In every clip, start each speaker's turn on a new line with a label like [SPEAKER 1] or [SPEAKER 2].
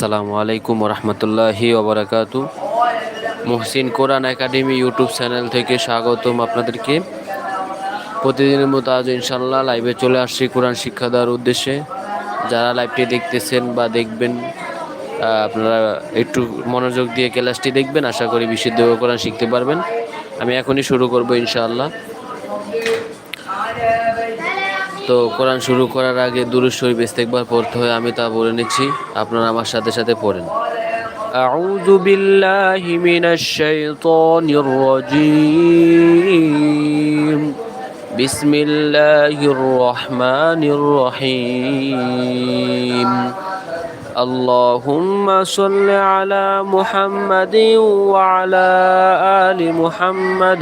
[SPEAKER 1] আসসালামু আলাইকুম রহমতুল্লাহি ওবরাকাতু। Muhsin Quran academy YouTube channel থেকে স্বাগতম আপনাদেরকে। প্রতিদিনের মতো আজ ইনশাল্লাহ লাইভে চলে আসছি কোরআন শিক্ষা দেওয়ার উদ্দেশ্যে। যারা লাইভটি দেখতেছেন বা দেখবেন আপনারা একটু মনোযোগ দিয়ে ক্লাসটি দেখবেন, আশা করি বিশুদ্ধ কোরআন শিখতে পারবেন। আমি এখনই শুরু করব ইনশাআল্লাহ। তো কোরআন শুরু করার আগে দুরুদ শরীফ ইস্তেকবার পড়তে হয় আমি তা বলে নিচ্ছি আপনারা আমার সাথে সাথে পড়েন أعوذ بالله من الشيطان الرجيم بسم الله الرحمن الرحيم اللهم صل على محمد وعلى آل محمد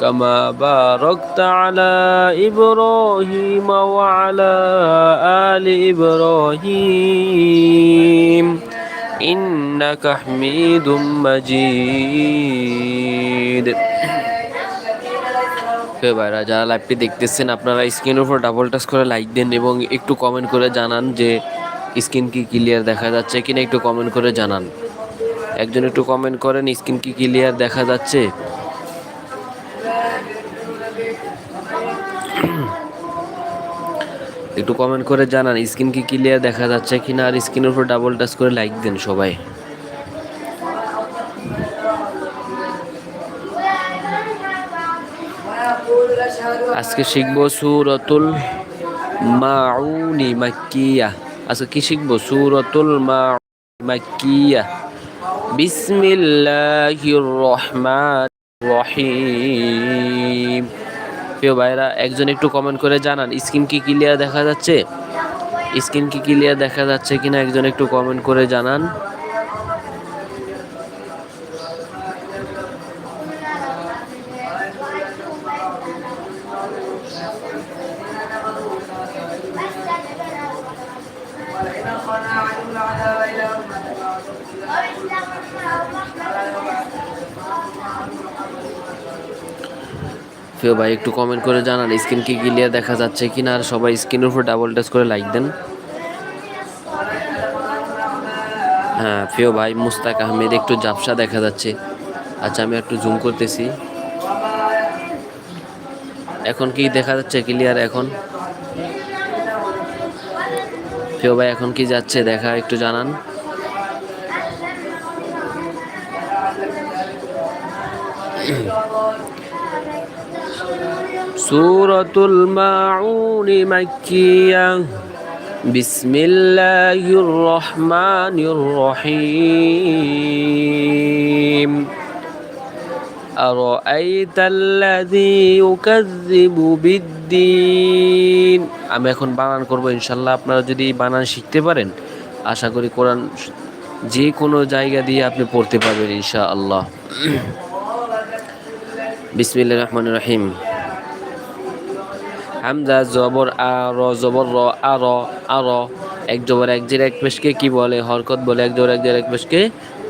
[SPEAKER 1] كما باركت على إبراهيم وعلى آل إبراهيم إنك حميد مجيد প্রিয় ভাইরা যারা লাইভটি দেখতেছেন আপনারা স্ক্রিনের উপর ডাবল টাচ করে লাইক দেন এবং একটু কমেন্ট করে জানান যে স্ক্রিন কি ক্লিয়ার দেখা যাচ্ছে কিনা একটু কমেন্ট করে জানান একজন একটু কমেন্ট করেন স্ক্রিন কি ক্লিয়ার দেখা যাচ্ছে একটু কমেন্ট করে জানান স্ক্রিন কি ক্লিয়ার দেখা যাচ্ছে কিনা? আর স্ক্রিনের উপর ডাবল টাচ করে লাইক দেন সবাই। আজকে শিখব সুরতুল মাউনি মাক্কিয়া। আজকে কি শিখব? সুরতুল মাক্কিয়া। বিসমিল্লাহির রহমান রহিম। প্রিয় ভাইরা একজন একটু কমেন্ট করে জানান স্ক্রিন কি ক্লিয়ার দেখা যাচ্ছে? স্ক্রিন কি ক্লিয়ার দেখা যাচ্ছে কিনা? একজন একটু কমেন্ট করে জানান। প্রিয় ভাই, একটু কমেন্ট করে জানান স্ক্রিন কি ক্লিয়ার দেখা যাচ্ছে কি না আর সবাই স্ক্রিনের উপর ডাবল টাচ করে লাইক দেন। হ্যাঁ প্রিয় ভাই, মুস্তাক আহমেদ, একটু জাপসা দেখা যাচ্ছে। আচ্ছা আমি একটু জুম করতেছি। এখন কি দেখা যাচ্ছে ক্লিয়ার এখন? প্রিয় ভাই, এখন কি যাচ্ছে দেখা, একটু জানান। সুরতুল মাউনি মাক্কিয়া بسم الله الرحمن الرحيم أرأيت الذي يكذب بالدين আমি এখন বানান করব ইনশাল্লাহ আপনারা যদি এই বানান শিখতে পারেন আশা করি কোরআন যে কোনো জায়গা দিয়ে আপনি পড়তে পারবেন ইনশাআল্লাহ বিসমিল্লাহির রহমানির রহিম হামজা জবর আর জবর র আর আর এক জবর, এক জের, এক পেশকে কি বলে? হরকত বলে। এক জবর, এক জের, এক পেশকে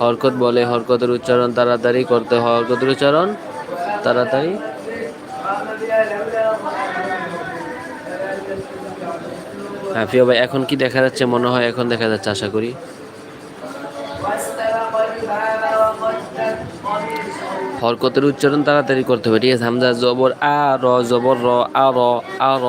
[SPEAKER 1] হরকত বলে। হরকতের উচ্চারণ তাড়াতাড়ি করতে হয়। হরকতের উচ্চারণ তাড়াতাড়ি। হ্যাঁ প্রিয় ভাই, এখন কি দেখা যাচ্ছে? মনে হয় এখন দেখা যাচ্ছে, আশা করি। হরকতের উচ্চারণ তাড়াতাড়ি করতে হবে, ঠিক আছে? হামজা জবর আ, র, জবর র, আ র আ, র।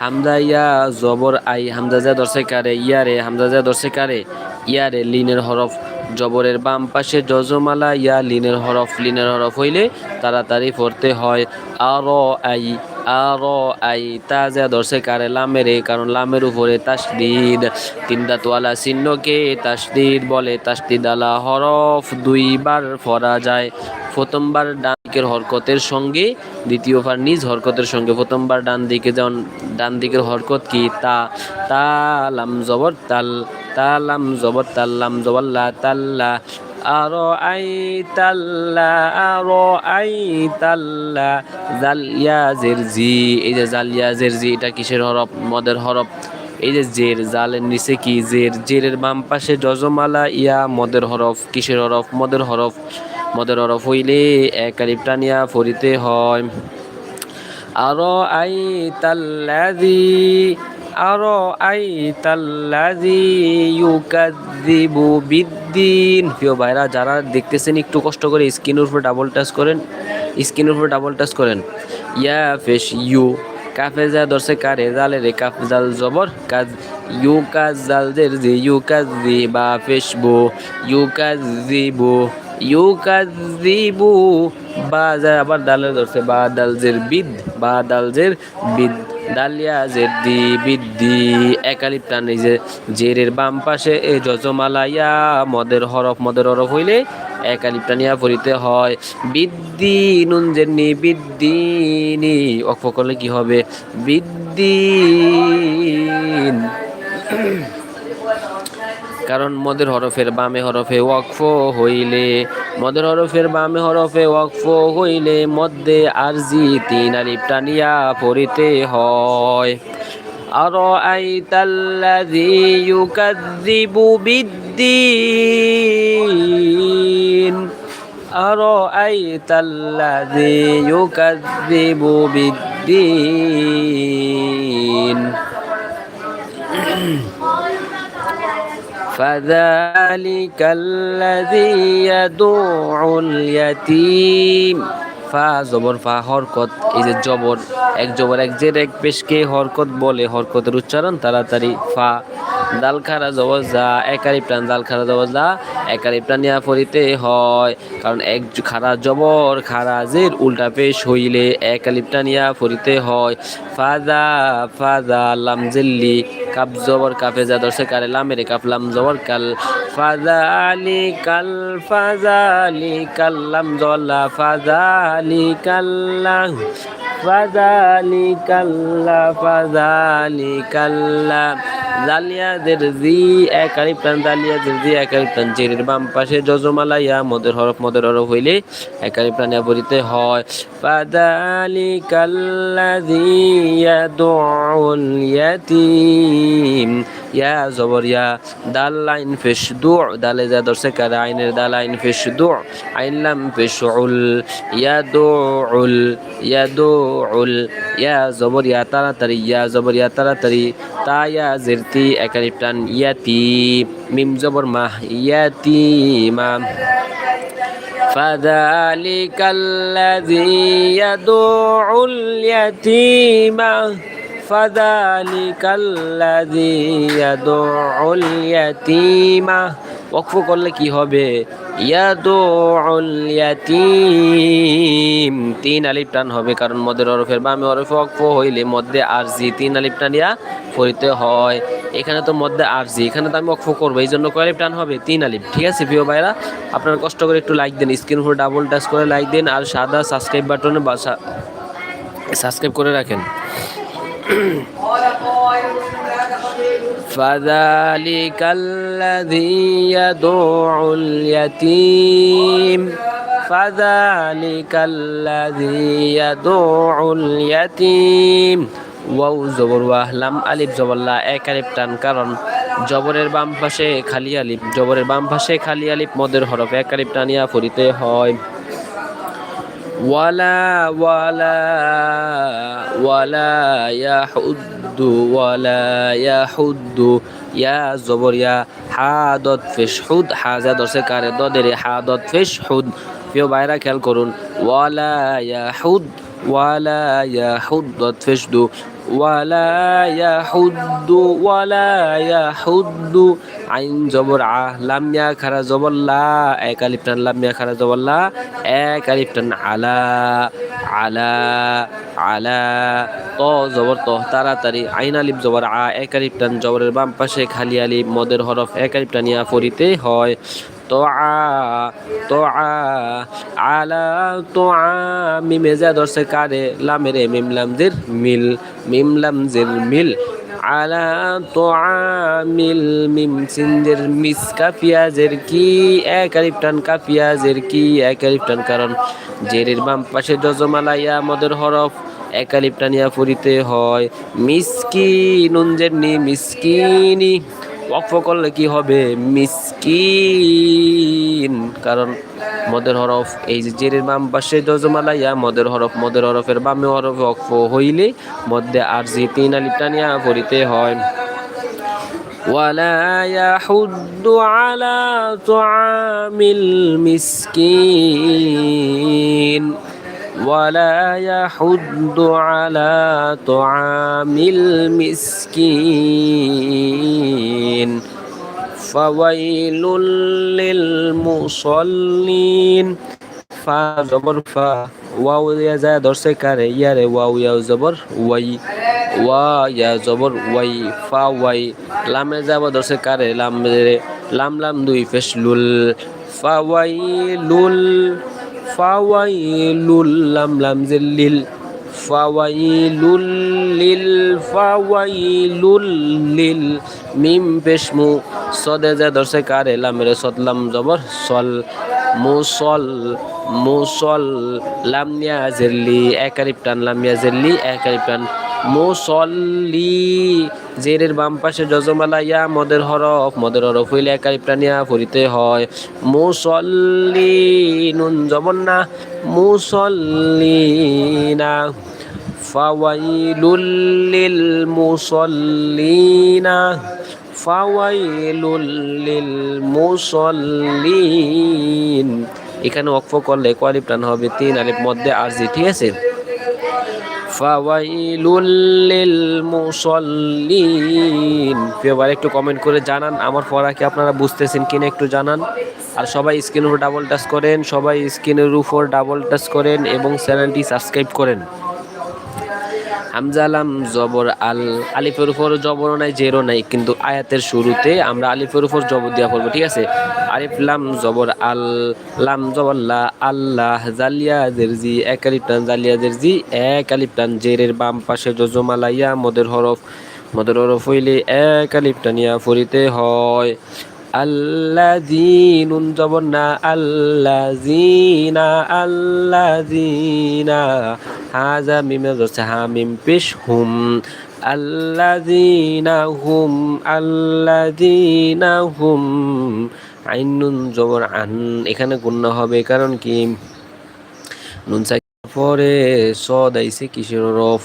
[SPEAKER 1] হামজা ইয়া, জবর আই, হামজা যা দর্শে কারে ইয়ারে হামজা যা দর্শে কারে ইয়ারে লিনের হরফ। জবরের বাম পাশে যজমালা, ইয়া লিনের হরফ লিনের হরফ হইলে তাড়াতাড়ি পড়তে হয়। আর আই আর আই তাজা দর্শে কারে লামেরে কারণ লামের উপরে তাসদিদ। তিনটা তোয়ালা চিহ্নকে তাসদিদ বলে, তাসদিদ আলা হরফ দুইবার পড়া যায়। প্রথমবার ডান দিকের হরকতের সঙ্গে, দ্বিতীয়বার নিজ হরকতের সঙ্গে, প্রথমবার ডান দিকে যেমন, ডান দিকের হরকত কি? তা তালাম জবর, তাল। তালাম জবর তাল্লাম জবল্লা তাল্লা। আরও আই তাল্লা, আরও আই তাল্লা। জালিয়া জের জি, এই যে জালিয়া জের জি, এটা কিসের হরফ? মদের হরফ। এই যে জের, জালের নিচে কি জের? জেরের বাম পাশে জজমালা ইয়া, মদের হরফ। কিসের হরফ? মদের হরফ। মদের হরফ হইলে এক আলিফ টানিয়া ফরিতে হয়। আরও আই তাল্লাদি ভাইরা, যারা দেখতেছেন একটু কষ্ট করে স্ক্রিনের উপর ডাবল টাচ করেন, স্ক্রিনের উপর ডাবল টাচ করেন। ইয়া ফেস ইউ কাফে যা দর্শে কারে জালে রে কাফ জাল জবর, কাজ ইউ কাজ জাল জের জি ইউ কাজ জি বা ফেসবু ইউ কাজ জিবু ইউ কাজ জিবু বা যা আবার ডালের ধরছে বা ডাল জের বিদ বা ডাল জের বিদ। ডালিয়া, জেদ্দি, বিদ্দি একালিপ টান এই যে জেরের বাম পাশে এই যজমালাইয়া, মদের হরফ মদের হরফ হইলে একালিপ টানিয়া পড়িতে হয়। বিদ্দি, নুন জেরনি বিদ্দিনি অক্ষ করলে কি হবে? বিদ্দিন। কারণ মদের হরফের বামে হরফে ওয়াকফ হইলে, মদের হরফের বামে হরফে ওয়াকফ হইলে মধ্যে আরজি তিন আলিফ টানিয়া পড়িতে হয়। আর আইতাল্লাযী ইউকাযযিবু বিদ্দিন। আর আইতাল্লাযী ইউকাযযিবু বিদ্দিন। فذلك الذي يدعو اليتيم ফা জবর ফা হরকত এই যে জবর এক জবর এক জের এক পেশকে হরকত বলে হরকতের উচ্চারণ তাড়াতাড়ি ফা দাল খারা জবর যা একারি প্রাণ দাল খারা জবর যা একারি প্রাণ ইয়া পড়িতে হয় কারণ এক জ- খারা জবর খারা জের উল্টা পেশ হইলে একালি প্রাণ ইয়া পড়িতে হয় ফাজা ফাজা লাম জেল্লি কাপ জবর কাপে যা দর্শে কারে লামের কাপ লাম জবর, কাল ফাজালি কাল ফাজালি কাল্লাম জল্লা ফাজালি কাল্লাহ ফাজালি, কাল্লা ফাজালি, কাল্লা। জালিয়াদের জি এক আলিফ টান জালিয়াদের জি এক আলিফ টান জেরের বাম পাশে যজমালা ইয়া মদের হরফ মদের হরফ হইলে এক আলিফ টান পড়িতে হয়। ফাজালি কাল্লা জি ইয়াদুল ইয়াতিম। ইয়া জবর ইয়া দাল লাইন ফেশ দু দালে যা দর্শে কারে আইনের দাল আইন ফেশ দু আইন লাম ফেশ উল ইয়া দু উল ইয়া দু উল ইয়া জবর ইয়া তাড়াতাড়ি ইয়া জবর ইয়া তাড়াতাড়ি তা ইয়া জেরতি একালিপ টান ইয়াতি মিম জবর মা ইয়াতি মা فذلك الذي يدعو اليتيم فذلك الذي يدعو اليتيم ওকফ করলে কি হবে ইয়াদুল ইয়াতিম তিন আলিফ টান হবে কারণ মদের হরফের বামে হরফে ওকফ হইলে মধ্যে আরজি তিন আলিফ টানিয়া পড়িতে হয় এখানে তো মধ্যে আরজি এখানে তো আমি ওকফ করবো এই জন্য কয় আলিফ টান হবে তিন আলিফ ঠিক আছে প্রিয় ভাইরা আপনারা কষ্ট করে একটু লাইক দেন স্ক্রিন উপর ডাবল টাচ করে লাইক দেন আর সাদা সাবস্ক্রাইব বাটনে বাসা সাবস্ক্রাইব করে রাখেন فذلك الذي يدعو اليتيم فذلك الذي يدعو اليتيم ওয়াও জবর ওয়াহ লাম আলিফ জবল্লা এক আলিফ টান কারণ জবরের বাম পাশে খালি আলিফ জবরের বাম পাশে খালি আলিফ মদের হরফ এক আলিফ টানিয়া ফরিতে হয় ওয়ালা ওয়ালা ওয়ালা ইয়াহুদ্দু ওয়ালা ইয়াহুদ্দু ইয়া জবর ইয়া হাদত ফিশ হুদ হাজা দর্শে কারে দদের হাদত ফিশ হুদ প্রিয় ভাইরা খেয়াল করুন ওয়ালা ইয়াহুদ ওয়ালা ইয়াহুদ দত দু ওয়ালা ইয়াহুদ্দু ওয়ালা ইয়াহুদ্দু আইন জবর আ লামিয়া খারা জবর লা, এক আলিফ টান লামিয়া খারা জবর লা, এক আলিফ আলা আলা আলা, ত জবর ত, তাড়াতাড়ি, আইন আলিফ জবর আ, এক টান জবরের বাম পাশে খালি আলিফ, মদের হরফ এক আলিফ পড়িতে হয়। আলা তো মিমে কারে মিম মিল মিম মিল। আলা তোয়ামিল মিম সিনজের মিস এক এক কারণ জেরের বাম পাশে যজমালাইয়া মদের হরফ, এক আলিফ টানিয়া পড়িতে হয়। মিসকি নুন জেরনি, মিসকিনি। ওয়াকফ করলে কি হবে মিসকিন কারণ মদের হরফ এই যে জেরের বাম পাশে দজমালাইয়া মদের হরফ মদের হরফের বামে হরফ ওয়াকফ হইলে মধ্যে আর জি তিন আলিফ টানিয়া পড়িতে হয় ولا يحض على طعام المسكين ولا يحض على طعام المسكين فويل للمصلين فا زبر فا واو يا زاد درس كاري يا واو يا زبر وي وا يا زبر وي فا وي لام زا درس كاري لام لام لام دوي فشلول فويل ফা ওয়াই লুল ফা ওয়াই লুল লাম লাম জিল্লিল ফাওয়াইলুল লিল ফাওয়াইলুল লিল মিম পেশমু সদে যা দর্শে কারে লামের সদলাম জবর সল, মুসল মুসল, লাম নিয়া জেল্লি এক আলিফ টান লাম নিয়া জেল্লি এক আলিফ টান মুসল্লি, জেরের বাম পাশে যজমালা, ইয়া মদের হরফ মদের হরফ হইলে এক আলিফ টানিয়া ফুরিতে হয়। মুসল্লি, নুন জবন না মুসল্লিনা, ফাওয়াইলুল লিল মুসল্লিনা, ফাওয়াইলুল এখানে ওয়াকফ করলে কোয়ালিফ টান হবে, তিন আলিফ মধ্যে আরজি ঠিক আছে? ফাওয়াইলুল লিল মুসল্লিন এবার একটু কমেন্ট করে জানান, আমার পড়া কি আপনারা বুঝতেছেন কিনা একটু জানান। আর সবাই স্ক্রিনের উপর ডাবল টাচ করেন, সবাই স্ক্রিনের উপর ডাবল টাচ করেন এবং চ্যানেলটি সাবস্ক্রাইব করেন। হামজালাম জবর আল, আলিফের উপর জবর নাই, জেরো নাই, কিন্তু আয়াতের শুরুতে আমরা আলিফের উপর জবর দেওয়া পড়ব, ঠিক আছে? আলিফ লাম জবর আল, লাম জবর আল্লাহ জালিয়া জেরজি, এক আলিফ টান জালিয়া জেরজি, এক আলিফ টান জেরের বাম পাশে জজমালাইয়া মদের হরফ মদের হরফ হইলে এক আলিফ টানিয়া ফরিতে হয়। আল্লাযীনুন জবর না, আল্লাযীনা আল্লাযীনা হাজা মিমে ধরছে হা মিম পেশ হুম। আল্লাযীনা হুম আল্লাযীনা হুম। আইনুন জবর আন, এখানে গুণ্য হবে কারণ কি? নুন সাকির পরে সদ আইছে কিসের হরফ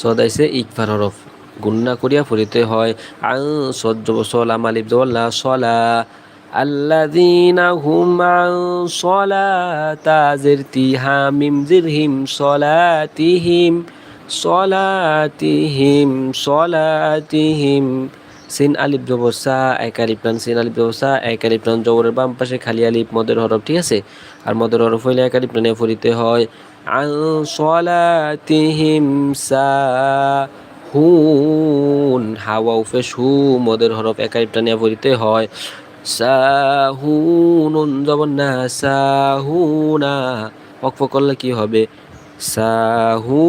[SPEAKER 1] সদ আইছে ইকফার হরফ গুন্না করিয়া ফুরিতে হয়। আং সজ্জ সলা মালিব জল্লা সলা। আল্লাযীনা হুম আন সলাতাজিরতি হামিম জিরহিম সলাতিহিম। সলাতিহিম সলাতিহিম। সিন আলিফ জবর সা এক আলিফ টান সিন আলিফ জবর সা এক আলিফ টান জবরের বাম পাশে খালি আলিফ, মদের হরফ, ঠিক আছে? আর মদের হরফ হইলে এক আলিফ টানে ফুরিতে হয়, আন সলাতিহিম সা হুন হাওয়া উফে সু, মদের হরফ এক আলিফ টানিয়া পড়িতে হয়, সাহুনুন জবন না, সাহুনা অক্ফ করলে কি হবে? সাহুন।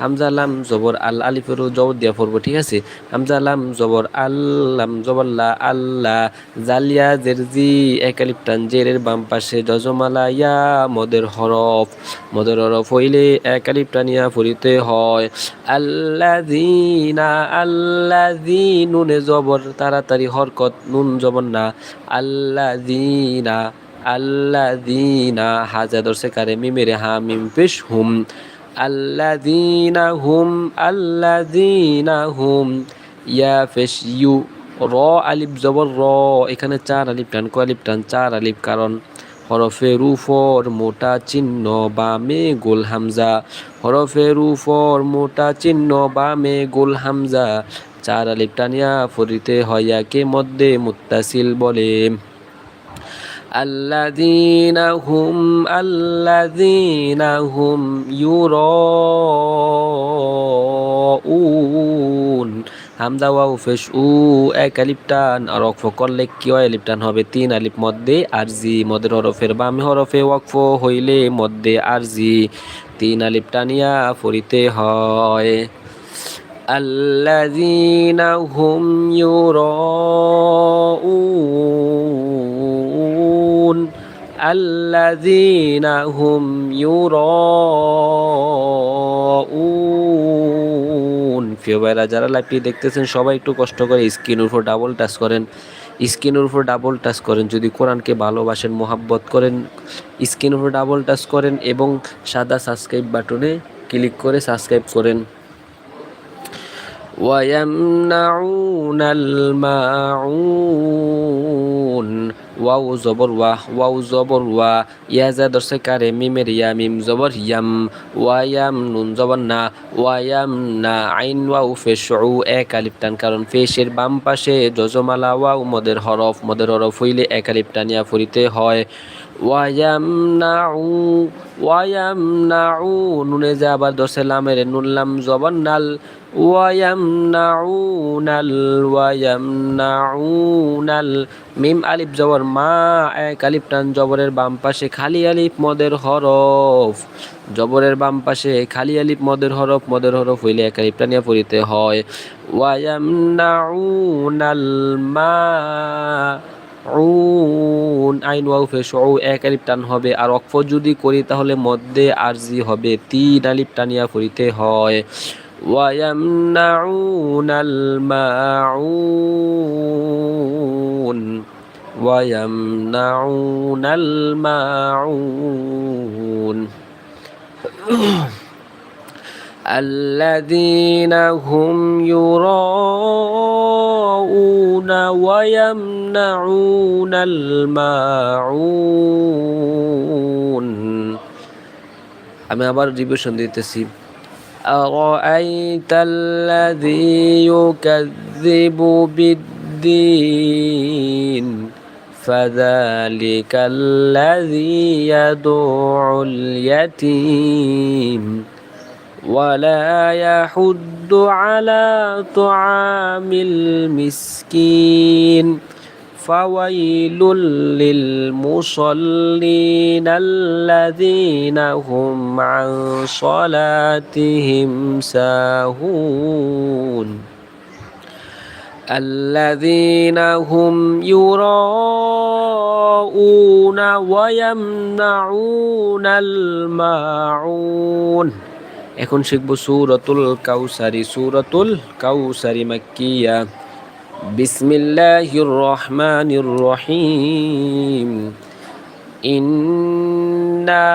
[SPEAKER 1] হামজা লাম জবর আল আলিফেরও জবর দিয়া পড়ব, ঠিক আছে? হামজা লাম জবর আল্লাম জবল্লা আল্লাহ জালিয়া জেরজি এক আলিফ টান জেরের বাম পাশে জজমালা ইয়া মদের হরফ মদের হরফ হইলে এক আলিফ টানিয়া হয়। আল্লাযীনা আল্লাযীনুনে জবর তাড়াতাড়ি হরকত, নুন জবর না। আল্লাযীনা আল্লাযীনা হাজা দর্শে কারে মিমেরে হা মিম পেশ হুম। আল্লাযীনা হুম ইয়া ফেশ ইউ র আলিফ জবর র এখানে চার আলিফ টান আলিফ টান চার আলিফ কারণ হরফের উপর মোটা চিহ্ন বামে গোল হামজা হরফের উপর মোটা চিহ্ন বামে গোল হামজা চার আলিফ টানিয়া ফরিতে হয়াকে মধ্যে মুত্তাসিল বলে الذين هم الذين هم يراءون হামদা ওয়াও ফেশ উ এক আলিফ টান আর ওয়াকফ করলে কি হয় আলিফ টান হবে তিন আলিফ মধ্যে আরজি মদের হরফের বামে হরফে ওয়াকফ হইলে মধ্যে আরজি তিন আলিফ টানিয়া ফরিতে হয় الذين هم يراءون الذين هم يراءون প্রিয় ভাইরা যারা লাইভটি দেখতেছেন সবাই একটু কষ্ট করে স্ক্রিনের উপর ডাবল টাচ করেন স্ক্রিনের উপর ডাবল টাচ করেন যদি কোরআনকে ভালোবাসেন মোহাব্বত করেন স্ক্রিনের উপর ডাবল টাচ করেন এবং সাদা সাবস্ক্রাইব বাটনে ক্লিক করে সাবস্ক্রাইব করেন ويمنعون الماعون ওয়াও জবর ওয়া ওয়াও জবর ওয়া ইয়া যা দর্শে কারে মিমের ইয়া মিম জবর ইয়াম ওয়ায়াম নুন জবর না ওয়ায়াম না আইন ওয়াও ফেশ উ এক আলিফ টান কারণ ফেশের বাম পাশে যজমালা ওয়াও মদের হরফ মদের হরফ হইলে এক আলিফ টানিয়া ফুরিতে হয় ওয়ায়াম নাউ ওয়ায়াম নাউ নুনে যা আবার দর্শে লামের নুনলাম জবর নাল ওয়ায়ামনাউনাল ওয়ায়ামনাউনাল মিম আলিফ জবর, মা এক আলিফ টান জবরের বাম পাশে খালি আলিফ মদের হরফ। জবরের বাম পাশে খালি আলিফ মদের হরফ মদের হরফ হইলে এক আলিফ টানিয়া পড়িতে হয়। ওয়ায়ামনাউনাল মা উন আইন ওয়াউ ফেশ ও এক আলিফ টান হবে আর অক্ফ যদি করি তাহলে মধ্যে আরজি হবে তিন আলিফ টানিয়া পড়িতে হয় ويمنعون الماعون ويمنعون الماعون الذين هم يراءون ويمنعون الماعون আমি আবার রিভিশন দিতেছি أرأيت الذي يكذب بالدين فذلك الذي يدع اليتيم ولا يحد على طعام المسكين. فويل للمصلين الذين هم عن صلاتهم ساهون. الذين هم يراءون ويمنعون الماعون. এখন শিখব সুরতুল কাউসারি, সূরাতুল কাউসারি মাক্কিয়া। বিসমিল্লাহির রহমানির রহিম। ইন্না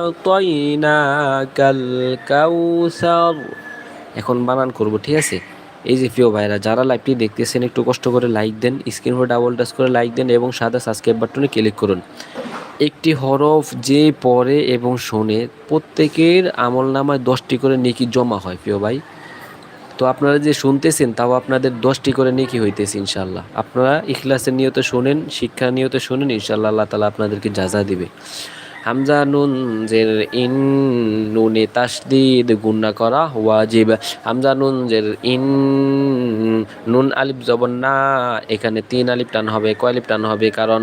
[SPEAKER 1] আ'তাইনাকাল কাউসার। এখন বানান করব, ঠিক আছে? এই যে প্রিয় ভাইরা যারা লাইভটি দেখতেছেন, একটু কষ্ট করে লাইক দেন স্ক্রিন ডাবল টাচ করে লাইক দেন এবং সাদা সাবস্ক্রাইব বাটনে ক্লিক করুন। একটি হরফ যে পড়ে এবং শোনে, প্রত্যেকের আমল নামায় দশটি করে নেকি জমা হয়, প্রিয় ভাই। তো আপনারা যে শুনতেছেন, তাও আপনাদের দশটি করে নেকি হইতেছে ইনশাল্লাহ আপনারা ইখলাসের নিয়তে শোনেন, শিক্ষার নিয়তে শোনেন ইনশাল্লাহ আল্লাহ তালা আপনাদেরকে যাজা দিবে। হামজা নুন জের ইন নুনে তাসদিদ গুন্না করা ওয়াজিব। হামজা নুন জের ইন নুন আলিফ জবর না, এখানে তিন আলিফ টান হবে, কয় আলিফ টান হবে? কারণ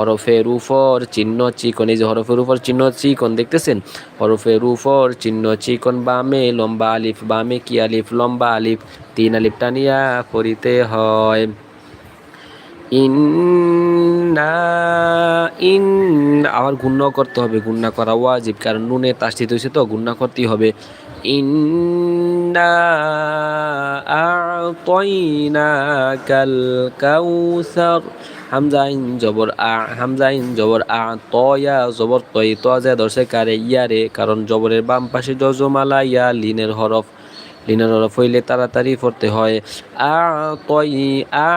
[SPEAKER 1] হরফের উপর চিহ্ন চিকন, এই যে হরফের উপর চিহ্ন চিকন দেখতেছেন? হরফের উপর চিহ্ন চিকন, বামে লম্বা আলিফ, বামে কি আলিফ? লম্বা আলিফ, তিন আলিফ টানিয়া পড়িতে হয়। ইন্না ইন আবার গুণ্য করতে হবে গুণ্য করা ওয়াজিব, কারণ নুনে তাস্তিত হয়েছে তো গুণ্য করতেই হবে। ইন্না কাল কাউসার। হামজা ইন জবর আ হামজা ইন জবর আ, তয়া জবর তই ত যা দর্শে কারে, ইয়ারে, কারণ জবরের বাম পাশে যজমালা, ইয়া, লিনের হরফ। লিনের হরফ হইলে তাড়াতাড়ি পড়তে হয়। আ তই আ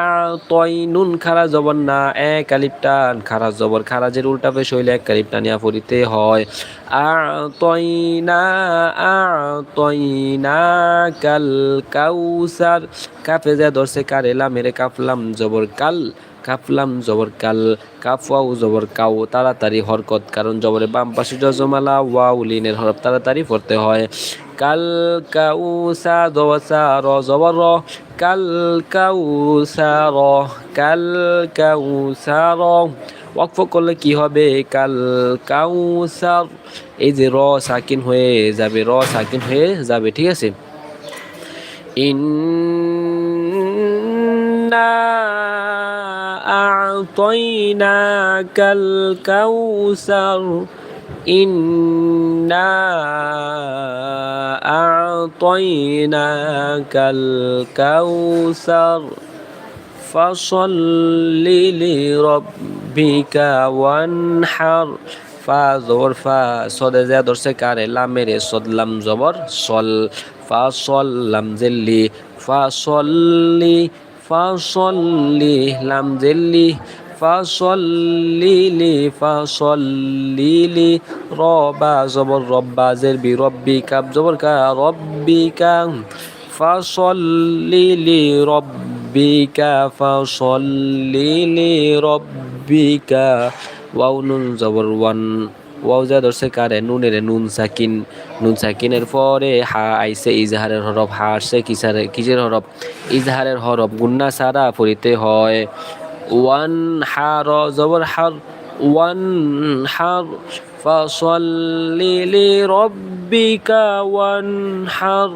[SPEAKER 1] তই নুন খারা জবর না, এক আলিপ টান খারা জবর। খারাজের উল্টা পেশ হইলে এক আলিপ টানিয়া পড়িতে হয়। আ তই না, আ তই না, কাল কাউসার। কাফে যা ধরছে কারেলা মেরে কাফলাম জবর কাল কাফলাম জবর কাল কাফ কাফওয়াও জবর কাউ, তাড়াতাড়ি হরকত, কারণ জবরে বাম পাশে জজমালা, ওয়াউ লিনের হরফ তাড়াতাড়ি পড়তে হয়। কাল কাউসা দোসা র জবর র, কাল কাউসা র, কাল কাউসা র। ওয়াকফ করলে কি হবে? কাল কাউসার এই যে র সাকিন হয়ে যাবে, র সাকিন হয়ে যাবে, ঠিক আছে? ইন্না أعطيناك الكوثر إنا أعطيناك الكوثر فصل لربك وانحر ফা জবর ফা সদে যা ধরছে কারে লামেরে সদ লাম জবর সল ফা সল লাম জেল্লি ফা সল্লি ফা সল্লি লাম জেল্লি ফা সল্লি লি ফা সল্লি লি রবা জবর রব্বা জের বি রব্বি কাব জবর কা রব্বিকা ফা সল্লি লি রব্বিকা ওয়াও নুন জবর ওয়ান। ওয়াও যা ধরছে কারে নুনের নুন সাকিন নুন সাকিনের পরে হা আইসে ইজহারের হরফ হা আসছে কিসারে কিসের হরফ ইজহারের হরফ গুন্না সারা পড়িতে হয় ওয়ান হার জবর হার ওয়ান হার فصل لربك وانحر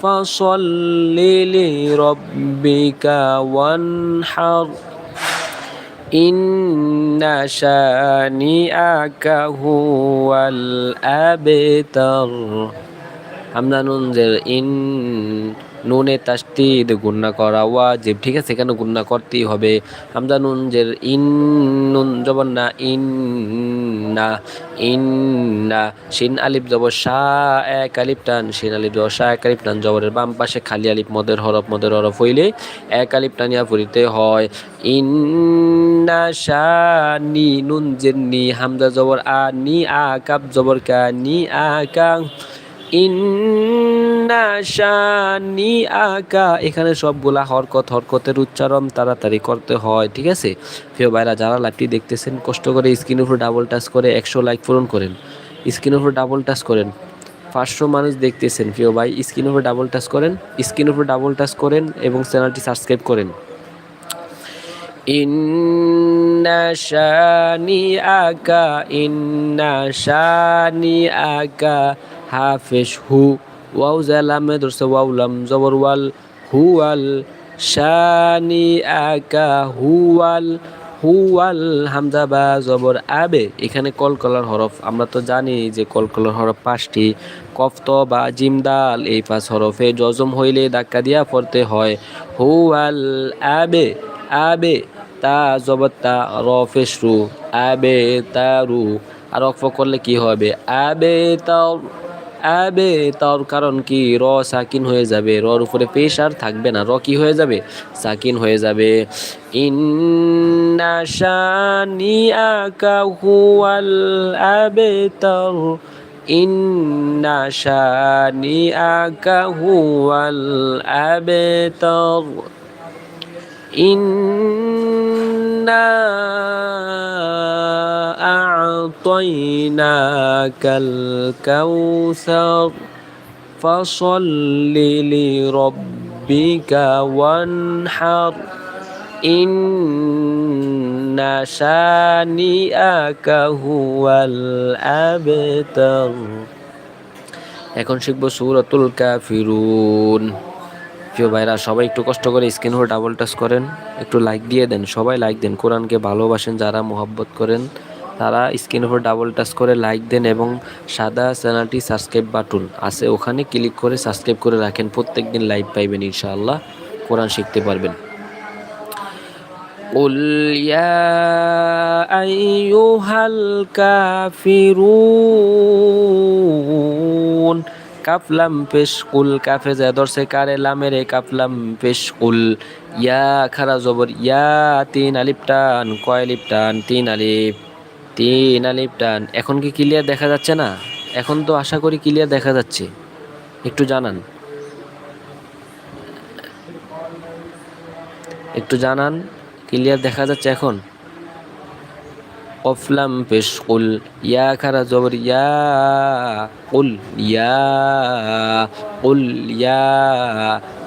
[SPEAKER 1] فصل لربك وانحر ইন্না শানিআকা হুয়াল আবতার। হামজা নুন জের ইন নুনে তাস্তিদ গুন্না করা, ওয়াজিব, ঠিক আছে, এখানে গুন্না করতেই হবে। হামদা নুন জের ইন, নুন জবর না, ইন না ইন না, শিন আলিফ জবর শাহ এক আলিফ টান, শিন আলিফ জবর শাহ এক আলিফ টান, জবরের বাম পাশে খালি আলিফ, মদের হরফ মদের হরফ হইলে এক আলিফ টানিয়া পড়িতে হয়। ইন্না শানি নুন জের নি হামদা জবর আ, নি, আ কাপ জবর কা, নি, আ, কা ইন্না শানি আকা এখানে সবগুলা হরকত, হরকতের উচ্চারণ তাড়াতাড়ি করতে হয়, ঠিক আছে? প্রিয় ভাইরা, যারা লাইভটি দেখতেছেন, কষ্ট করে স্ক্রিনের উপর ডাবল টাচ করে একশো লাইক পূরণ করেন। স্ক্রিনের উপর ডাবল টাচ করেন। পাঁচশো মানুষ দেখতেছেন, প্রিয় ভাই স্ক্রিনের উপর ডাবল টাচ করেন স্ক্রিনের উপর ডাবল টাচ করেন এবং চ্যানেলটি সাবস্ক্রাইব করেন। ইন্না শানি আকা ইন্না শানি আকা হাফেশ হু, ওয়াও জালামে ধরছে ওয়াউলাম জবর ওয়াল হুয়াল শানি আকা হুয়াল হুয়াল হামজা বা জবর আবে। এখানে কলকলার হরফ, আমরা তো জানি যে কলকলার হরফ পাঁচটি কফত বা জিমদাল এই পাঁচ হরফে জজম হইলে ধাক্কা দিয়া পড়তে হয়। হুয়াল আবে আবে, তা, জবর, তা রফেশ রু, আবে তারু আর অক্ফ করলে কি হবে? আবে তার আবে তার কারণ কি? র সাকিন হয়ে যাবে। রর উপরে পেশ আর থাকবে না। র কি হয়ে যাবে? সাকিন হয়ে যাবে। ইন্নাশানি আকা হুয়াল আবে তার ইন্নাশানি আকা হুয়াল আবে তার ইন أعطيناك الكوثر فصل لربك وانحر إن شانئك هو الأبتر এখন শিখবো সুরতুল কাফিরুন প্রিয় ভাইরা সবাই একটু কষ্ট করে স্ক্রিন হো ডাবল টাচ করেন একটু লাইক দিয়ে দেন সবাই লাইক দেন কোরআনকে ভালোবাসেন যারা মোহাব্বত করেন তারা স্ক্রিন উপর ডাবল টাচ করে লাইক দেন এবং সাদা চ্যানেলটি সাবস্ক্রাইব বাটন আছে ওখানে ক্লিক করে সাবস্ক্রাইব করে রাখেন প্রত্যেক দিন লাইভ পাইবেন ইনশাআল্লাহ কোরআন শিখতে পারবেন قل يا أيها الكافرون কাফলাম পেশ কুল কাফে যায় দর্শে কারে লামেরে কাফলাম পেশ কুল। ইয়া খারা জবর, ইয়া তিন আলিপ টান, কয় আলিপ টান? তিন আলিপ তিন আলিপ টান। এখন কি ক্লিয়ার দেখা যাচ্ছে না? এখন তো আশা করি ক্লিয়ার দেখা যাচ্ছে। একটু জানান। একটু জানান ক্লিয়ার দেখা যাচ্ছে এখন? কফলাম পেশ কুল, ইয়া খারা জবর ইয়া কুল ইয়া কুল, ইয়া।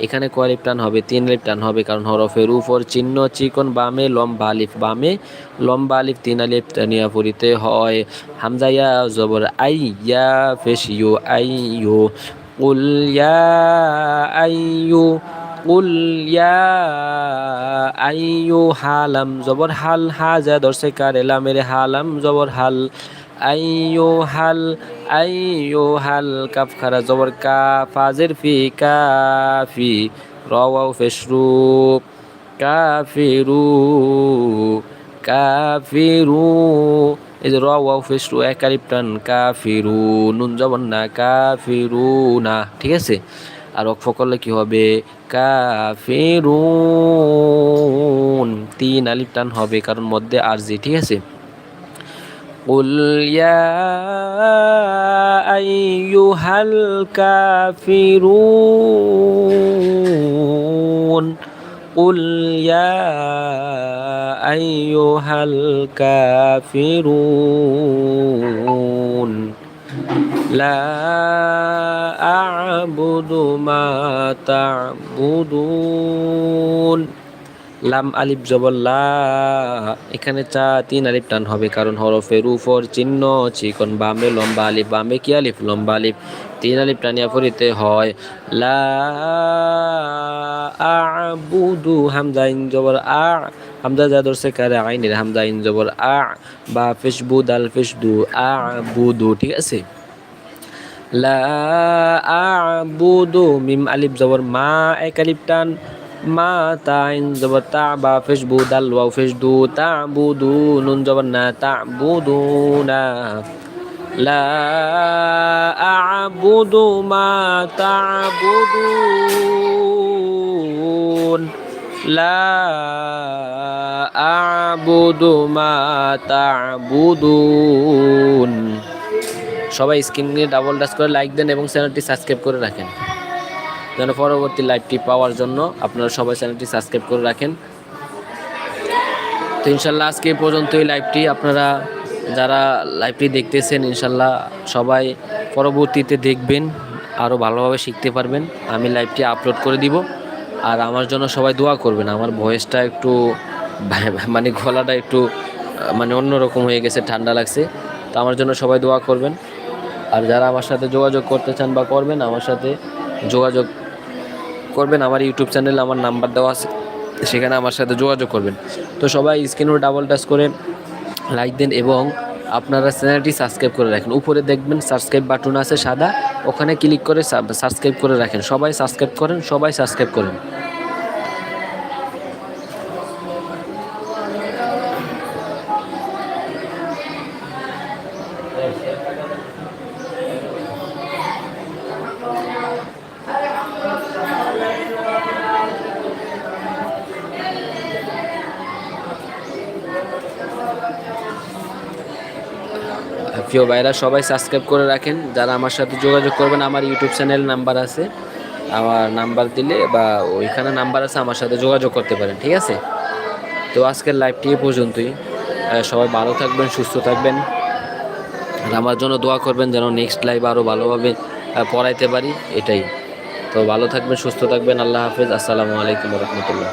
[SPEAKER 1] এখানে কয় টান হবে, তিন টান হবে, কারণ হরফের উপর চিহ্ন চিকন, বামে লম্বা আলিফ, বামে লম্বা আলিফ, তিন আলিফ টানিয়া পড়িতে হয়। হামজা, ইয়া জবর, আই, ইয়া পেশ, ইউ, আই, ইউ। কুল, ইয়া, আই, ইউ। কুল ইয়া আইয়ু হালাম জবর হাল হাজা দর্শে কারেলা মেরে হালাম জবর হাল আইয়ু হাল আইয়ু হাল কাফ খারা জবর কা ফাজের ফি কাফি রওয়াও ফেশরু কাফিরু কাফিরু এই যে র ওয়াও ফেশরু এক আলিফ কাফিরু নুন জবর না কাফিরু না ঠিক আছে? আর অক্ষ করলে কি হবে? কাফিরুন তিন আলিফ টান হবে কারণ মধ্যে আরজি ঠিক আছে قل يا أيها الكافرون قل يا أيها الكافرون لا أعبد ما تعبدون লাম আলিফ জবর লা এখানে চা তিন আলিফ টান হবে কারণ হরফের উপর চিহ্ন চিকন বামে লম্বা আলিফ বামে কি আলিফ লম্বা আলিফ তিন আলিফ টানিয়া পড়িতে হয় লা আবুদু হামজা ইন জবর আ হামজা যা ধরছে কারে আইনের হামজা ইন জবর আ বা ফেসবু দাল ফেসদু আবুদু ঠিক আছে লা আবুদু মিম আলিফ জবর মা এক আলিফ টান। মা তাইন জবর তা বা ফেসবু দাল ওয়াও ফেসদু তাবুদু নুন জবর না তাবুদুনা লা আবুদু মা তাবুদুন লা আবুদু মা তাবুদুন সবাই স্ক্রিনে ডাবল টাচ করে লাইক দেন এবং চ্যানেলটি সাবস্ক্রাইব করে রাখেন। যেন পরবর্তী লাইভটি পাওয়ার জন্য আপনারা সবাই চ্যানেলটি সাবস্ক্রাইব করে রাখেন। তো ইনশাল্লাহ আজকে এই পর্যন্তই লাইভটি আপনারা যারা লাইভটি দেখতেছেন, ইনশাল্লাহ সবাই পরবর্তীতে দেখবেন আরও ভালোভাবে শিখতে পারবেন। আমি লাইভটি আপলোড করে দিব। আর আমার জন্য সবাই দোয়া করবেন। আমার ভয়েসটা একটু মানে গলাটা একটু মানে অন্যরকম হয়ে গেছে, ঠান্ডা লাগছে। তো আমার জন্য সবাই দোয়া করবেন। আর যারা আমার সাথে যোগাযোগ করতে চান বা করবেন, আমার সাথে যোগাযোগ করবেন। আমার ইউটিউব চ্যানেলে আমার নাম্বার দেওয়া আছে, সেখানে আমার সাথে যোগাযোগ করবেন। তো সবাই স্ক্রিনও ডাবল টাচ করে লাইক দেন এবং আপনারা চ্যানেলটি সাবস্ক্রাইব করে রাখেন। উপরে দেখবেন সাবস্ক্রাইব বাটন আছে সাদা, ওখানে ক্লিক করে সাবস্ক্রাইব করে রাখেন। সবাই সাবস্ক্রাইব করেন, সবাই সাবস্ক্রাইব করেন। প্রিয় ভাইরা, সবাই সাবস্ক্রাইব করে রাখেন। যারা আমার সাথে যোগাযোগ করবেন, আমার ইউটিউব চ্যানেল নাম্বার আছে। আমার নাম্বার দিলে বা ওইখানে নাম্বার আছে, আমার সাথে যোগাযোগ করতে পারেন, ঠিক আছে? তো আজকের লাইভটি এ পর্যন্তই। সবাই ভালো থাকবেন, সুস্থ থাকবেন। আর আমার জন্য দোয়া করবেন যেন নেক্সট লাইভ আরও ভালোভাবে পড়াইতে পারি, এটাই। তো ভালো থাকবেন, সুস্থ থাকবেন। আল্লাহ হাফেজ। আসসালামু আলাইকুম রহমতুল্লাহ।